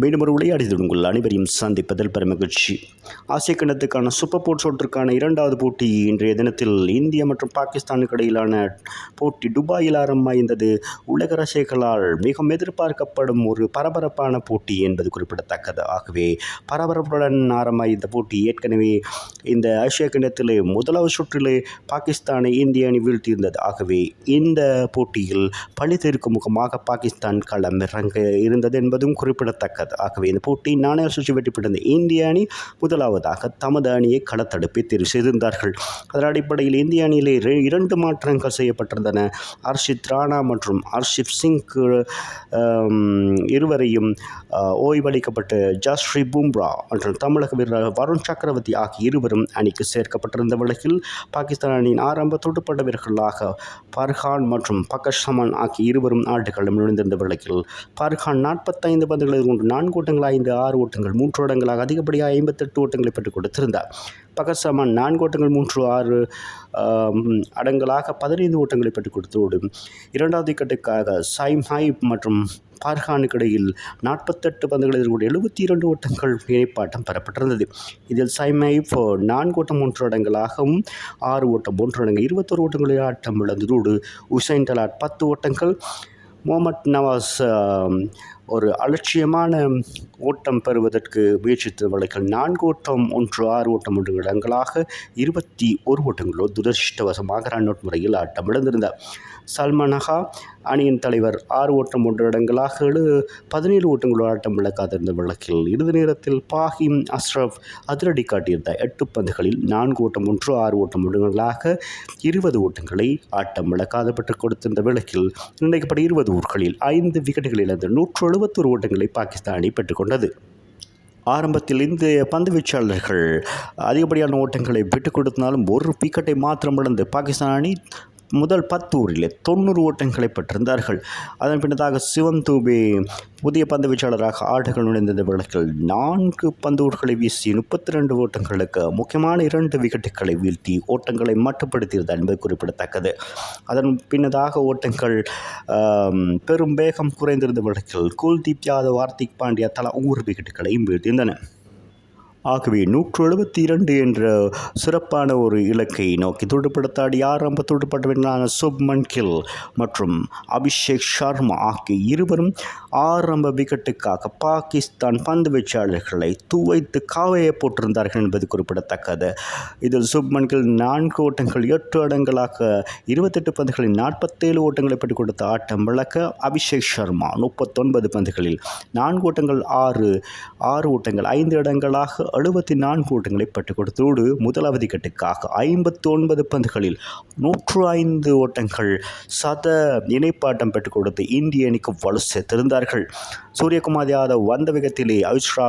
மீண்டும் ஒரு விளையாடியது உங்கள் அனைவரையும் சந்திப்பதில் பெருமகிழ்ச்சி. ஆசிய கிண்ணத்துக்கான சூப்பர் போட் சோற்றுக்கான இரண்டாவது போட்டி இன்றைய தினத்தில் இந்தியா மற்றும் பாகிஸ்தானுக்கு இடையிலான போட்டி துபாயில் ஆரம்பமாய்ந்தது உலக ரசிகர்களால் மிகவும் எதிர்பார்க்கப்படும் ஒரு பரபரப்பான போட்டி என்பது குறிப்பிடத்தக்கது. ஆகவே பரபரப்புடன் ஆரம்பமாய் இந்த போட்டி ஏற்கனவே இந்த ஆசிய கிண்ணத்திலே முதலாவது சுற்றிலே பாகிஸ்தானை இந்திய அணி வீழ்த்தியிருந்தது. ஆகவே இந்த போட்டியில் பழி தீர்க்கும் முகமாக பாகிஸ்தான் களம் இறங்க இருந்தது என்பதும் குறிப்பிடத்தக்கது. ஆகவே இந்த போட்டி நாணய சுற்றி வெற்றி பெற்ற இந்திய அணி முதலாவதாக தமது அணியை களத்தடுப்பை தேர்வு செய்திருந்தார்கள் அதன் அடிப்படையில் இந்திய அணியிலே இரண்டு மாற்றங்கள் செய்யப்பட்டிருந்தன. ஹர்ஷித் ராணா மற்றும் ஹர்ஷிப் சிங் இருவரையும் ஓய்வளிக்கப்பட்டு ஜஸ்ரீ பும்ரா மற்றும் தமிழக வீரர் வருண் சக்கரவர்த்தி ஆகிய இருவரும் அணிக்கு சேர்க்கப்பட்டிருந்த வழக்கில் பாகிஸ்தான் அணியின் ஆரம்ப துடுப்பாட்ட வீரர்களாக ஃபர்ஹான் மற்றும் பக்கஷ் சமான் ஆகிய இருவரும் ஆட்டுகளும் நுழைந்திருந்த வழக்கில் ஃபர்ஹான் நாற்பத்தைந்து பந்துகளை கொண்டு நான்கு ஓட்டங்கள் ஐந்து ஆறு ஓட்டங்கள் மூன்று ஓட்டங்களாக அதிகப்படியாக ஐம்பத்தெட்டு ஓட்டங்களை பெற்றுக் கொடுத்திருந்தார். பகத் சமான் நான்கு ஓட்டங்கள் மூன்று ஆறு அடங்களாக பதினைந்து ஓட்டங்களை பெற்றுக் கொடுத்தோடு இரண்டாவது விக்கெட்டுக்காக சைம் ஹாயிப் மற்றும் பார்ஹானுக்கு இடையில் நாற்பத்தெட்டு பந்துகளில் கூட எழுபத்தி இரண்டு ஓட்டங்கள் இணைப்பாட்டம் பெறப்பட்டிருந்தது. இதில் சைம் ஹைப் நான்கு ஓட்டம் மூன்று அடங்களாகவும் ஆறு ஓட்டம் மூன்று அடங்கு இருபத்தொரு ஓட்டங்களில் ஆட்டம் இழந்ததோடு உசைன் தலாட் பத்து ஓட்டங்கள் முகமத் நவாஸ் ஒரு அலட்சியமான ஓட்டம் பெறுவதற்கு முயற்சித்த வழக்கில் நான்கு ஓட்டம் ஒன்று ஆறு ஓட்டம் ஒன்று இடங்களாக இருபத்தி ஒரு ஓட்டங்களோ துரதிருஷ்டவசமாக ரன் அவுட் முறையில் ஆட்டம் இழந்திருந்தார் சல்மனஹா அணியின் தலைவர் ஆறு ஓட்டம் ஒன்று இடங்களாக எழு பதினேழு ஓட்டங்களோ ஆட்டம் இழக்காதிருந்த வழக்கில் இறுதி நேரத்தில் பாஹிம் அஸ்ரப் அதிரடி காட்டியிருந்த எட்டு பந்துகளில் நான்கு ஓட்டம் ஒன்று ஆறு ஓட்டம் ஒன்றுகளாக இருபது ஓட்டங்களை ஆட்டம் இழக்காது பெற்றுக் கொடுத்திருந்த வழக்கில் நிர்ணயிக்கப்பட்ட இருபது ஊர்களில் ஐந்து விக்கெட்டுகள் இழந்து நூற்று எழுபத்தோரு ஓட்டங்களை பாகிஸ்தான் அணி பெற்றுக்கொண்டது. ஆரம்பத்தில் இந்த பந்து வீச்சாளர்கள் அதிகப்படியான ஓட்டங்களை விட்டுக் கொடுத்தாலும் ஒரு விக்கெட்டை மாத்திரம் இழந்து பாகிஸ்தான் அணி முதல் பத்து ஊரிலே தொண்ணூறு ஓட்டங்களை பெற்றிருந்தார்கள். அதன் பின்னதாக சிவன் தூபே புதிய பந்து வீச்சாளராக ஆடுகள் நுழைந்த வழக்கில் நான்கு பந்து வீசி முப்பத்தி ரெண்டு ஓட்டங்களுக்கு முக்கியமான இரண்டு விக்கெட்டுகளை வீழ்த்தி ஓட்டங்களை மட்டுப்படுத்தியிருந்தார் என்பது குறிப்பிடத்தக்கது. அதன் பின்னதாக ஓட்டங்கள் பெரும் வேகம் குறைந்திருந்த வழக்கில் குல்தீப் யாதவ் ஹார்திக் பாண்டியா தலா ஒவ்வொரு விக்கெட்டுகளையும் வீழ்த்தியிருந்தன ஆகவே நூற்று எழுபத்தி இரண்டு என்ற சிறப்பான ஒரு இலக்கை நோக்கி துடுப்படுத்தாடி ஆரம்ப துடுப்பாட்ட சுப்மன் கில் மற்றும் அபிஷேக் சர்மா ஆகிய இருவரும் ஆரம்ப விக்கெட்டுக்காக பாகிஸ்தான் பந்து வீச்சாளர்களை துவைத்து காவையை போட்டிருந்தார்கள் என்பது குறிப்பிடத்தக்கது. இதில் சுப்மன் கில் நான்கு ஓட்டங்கள் எட்டு இடங்களாக இருபத்தெட்டு பந்துகளில் நாற்பத்தேழு ஓட்டங்களை பெற்றுக் கொடுத்த ஆட்டம் விளக்க அபிஷேக் சர்மா முப்பத்தொன்பது பந்துகளில் நான்கு ஓட்டங்கள் ஆறு ஆறு ஓட்டங்கள் ஐந்து இடங்களாக எழுபத்தி நான்கு ஓட்டங்களை பெற்றுக் கொடுத்தோடு முதலாவது கட்டுக்காக ஐம்பத்தி ஒன்பது பந்துகளில் நூற்று ஐந்து ஓட்டங்கள் சத இணைப்பாட்டம் பெற்றுக் கொடுத்து இந்திய அணிக்கு வலு சேர்த்திருந்தார்கள். சூரியகுமார் யாதவ் வந்த விகத்திலே அவிஷ்ரா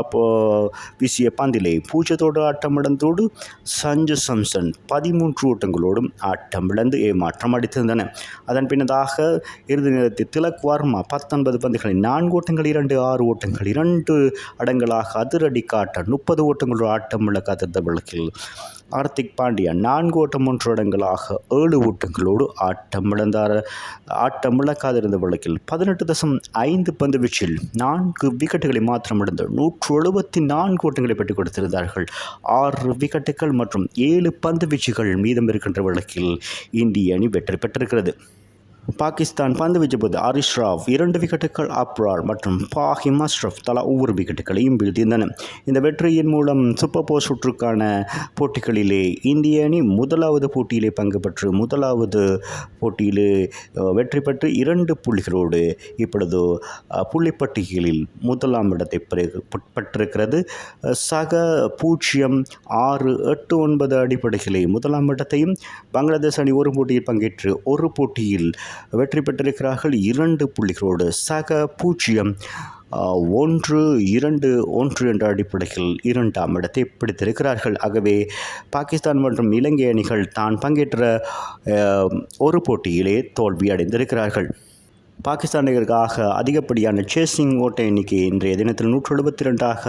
வீசிய பந்திலே பூஜ்ஜியத்தோடு ஆட்டம் இழந்தோடு சஞ்சு சம்சன் பதிமூன்று ஓட்டங்களோடும் ஆட்டம் இழந்து ஏமாற்றம் அடித்திருந்தன. அதன் பின்னதாக இறுதி நேரத்தில் திலக் வர்மா பத்தொன்பது பந்துகளில் நான்கு ஓட்டங்கள் இரண்டு ஆறு ஓட்டங்கள் இரண்டு அடங்களாக அதிரடி காட்ட முப்பது ஓட்டங்களோடு ஆட்டம் இழக்காதிருந்த விளக்கில் கார்த்திக் பாண்டியா நான்கு ஓட்டம் ஒன்று இடங்களாக ஏழு ஓட்டங்களோடு ஆட்டம் இழந்தார். ஆட்டம் இழக்காதிருந்த வழக்கில் பதினெட்டு தசம் ஐந்து பந்து வீச்சில் நான்கு விக்கெட்டுகளை மாத்திரம் இழந்து நூற்று எழுபத்தி நான்கு ஓட்டங்களை பெற்றுக் கொடுத்திருந்தார்கள். ஆறு விக்கெட்டுகள் மற்றும் ஏழு பந்து வீச்சுகள் மீதம் இருக்கின்ற வழக்கில் இந்திய அணி வெற்றி பெற்றிருக்கிறது. பாகிஸ்தான் பந்து வீச்ச போது ஹரிஷ் ராவ் இரண்டு விக்கெட்டுகள் அப்ரால் மற்றும் பாஹிம் அஷ்ரஃப் தலா ஒவ்வொரு விக்கெட்டுகளையும் வீழ்த்தியிருந்தன இந்த வெற்றியின் மூலம் சூப்பர் போர் சுற்றுக்கான போட்டிகளிலே இந்திய அணி முதலாவது போட்டியிலே பங்கு பெற்று முதலாவது போட்டியிலே வெற்றி பெற்று இரண்டு புள்ளிகளோடு இப்பொழுது புள்ளிப்பட்டிகளில் புள்ளிப்பட்டியலில் முதலாம் இடத்தை பெற்றிருக்கிறது. சக பூஜ்ஜியம் ஆறு எட்டு ஒன்பது அடிப்படைகளை முதலாம் இடத்தையும் பங்களாதேஷ் அணி ஒரு போட்டியில் பங்கேற்று ஒரு போட்டியில் வெற்றி பெற்றிருக்கிறார்கள். இரண்டு புள்ளிகளோடு சக பூஜ்ஜியம் ஒன்று இரண்டு ஒன்று என்ற அடிப்படையில் இரண்டாம் இடத்தை பிடித்திருக்கிறார்கள். ஆகவே பாகிஸ்தான் மற்றும் இலங்கை அணிகள் தான் பங்கேற்ற ஒரு போட்டியிலே தோல்வி அடைந்திருக்கிறார்கள் பாகிஸ்தானியர்களுக்காக அதிகப்படியான சேசிங் ஓட்டை எண்ணிக்கை இன்றைய தினத்தில் நூற்று எழுபத்தி ரெண்டாக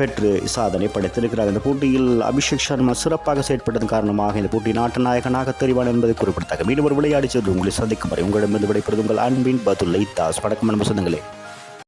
பெற்று சாதனை படைத்திருக்கிறார். இந்த போட்டியில் அபிஷேக் சர்மா சிறப்பாக செயற்பட்டதன் காரணமாக இந்த போட்டி நாட்டு நாயகனாக தெரிவான் என்பது குறிப்பிடத்தக்க மீண்டும் ஒரு விளையாடி சென்று உங்களை சந்திக்கும் வரை உங்களிடமிருந்து விடைபெறுது உங்கள் அன்பின் பதுல்லை தாஸ். வணக்கம் அன்பு சொந்தங்களே.